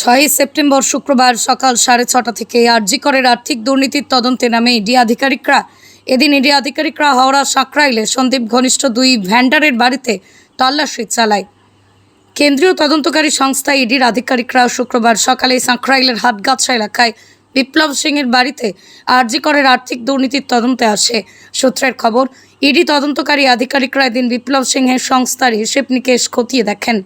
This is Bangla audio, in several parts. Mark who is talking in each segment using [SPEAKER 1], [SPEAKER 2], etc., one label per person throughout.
[SPEAKER 1] ছয়ই সেপ্টেম্বর শুক্রবার সকাল সাড়ে ছটা থেকে আরজিকরের আর্থিক দুর্নীতির তদন্তে নামে ইডি আধিকারিকরা। এদিন ইডি আধিকারিকরা হাওড়া সাঁকরাইলে সন্দীপ ঘনিষ্ঠ দুই ভ্যান্ডারের বাড়িতে তল্লাশি চালায়। কেন্দ্রীয় তদন্তকারী সংস্থা ইডির আধিকারিকরা শুক্রবার সকালে সাঁকরাইলের হাটগাছা এলাকায় বিপ্লব সিংয়ের বাড়িতে আরজিকরের আর্থিক দুর্নীতির তদন্তে আসে সূত্রের খবর। ইডি তদন্তকারী আধিকারিকরা এদিন বিপ্লব সিংহের সংস্থার হিসেব নিকেশ খতিয়ে দেখেন।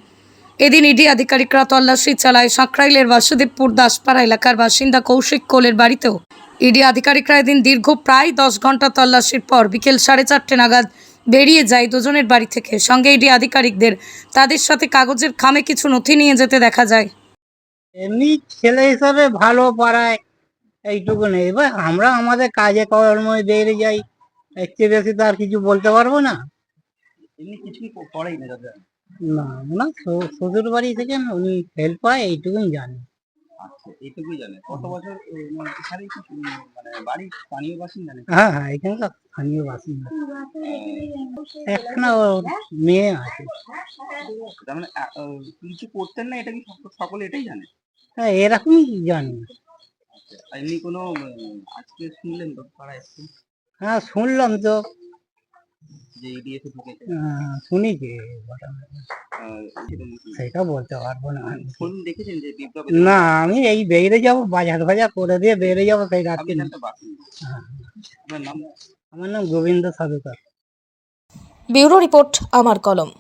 [SPEAKER 1] এদিন ইডি আধিকারিকরা তল্লাশি চালায় সাঁকরাইলের বাসুদেবপুর দাসপাড়া এলাকার বাসিন্দা কৌশিক কোলের বাড়িতেও। ইডি আধিকারিকরা এদিন দীর্ঘ প্রায় দশ ঘণ্টা তল্লাশির পর বিকেল সাড়ে চারটে নাগাদ বেরিয়ে যায় দুজনের বাড়ি থেকে। সঙ্গে ইডি আধিকারিকদের তাদের সাথে কাগজের খামে কিছু নথি নিয়ে যেতে দেখা যায়।
[SPEAKER 2] এমনি ছেলে হিসাবে ভালো পাড়ায় এইটুকু নেই। এবার আমরা আমাদের কাজে কর্মে বেরিয়ে যাই। এর চেয়ে বেশি তো আর কিছু বলতে পারব না।
[SPEAKER 3] এমনি কিছুই ক- করেই না দাদা।
[SPEAKER 2] না না শ্বশুর- বাড়ি থেকে উনি হেল্প পায় এইটুকুই জানি।
[SPEAKER 3] আচ্ছা এইটুকুই জানে। কত বছর মানে মানে স্থানীয় বাসিন্দা
[SPEAKER 2] হ্যাঁ হ্যাঁ এখানকার স্থানীয় বাসিন্দা। মেয়ে আছে।
[SPEAKER 3] তার মানে কিছু করতেন না এটা কি সকলে এটাই জানে?
[SPEAKER 2] হ্যাঁ এরকমই জানি।
[SPEAKER 3] এমনি কোনো আজকে শুনলেন তো পাড়ায়
[SPEAKER 2] হ্যাঁ শুনলাম তো।
[SPEAKER 3] যে ইডিএফ ঢুকেছে।
[SPEAKER 2] শুনেছি
[SPEAKER 3] সেটা
[SPEAKER 2] বলতে পারব না আমি।
[SPEAKER 3] ফোন দেখেছেন যে বিপ্লব
[SPEAKER 2] না আমি এই বেরিয়ে যাব বাজার বাজার করে দিয়ে বেরিয়ে যাব সেই রাত্রে হ্যাঁ। আমার নাম গোবিন্দ সাধুকার।
[SPEAKER 4] ব্যুরো রিপোর্ট আমার কলম।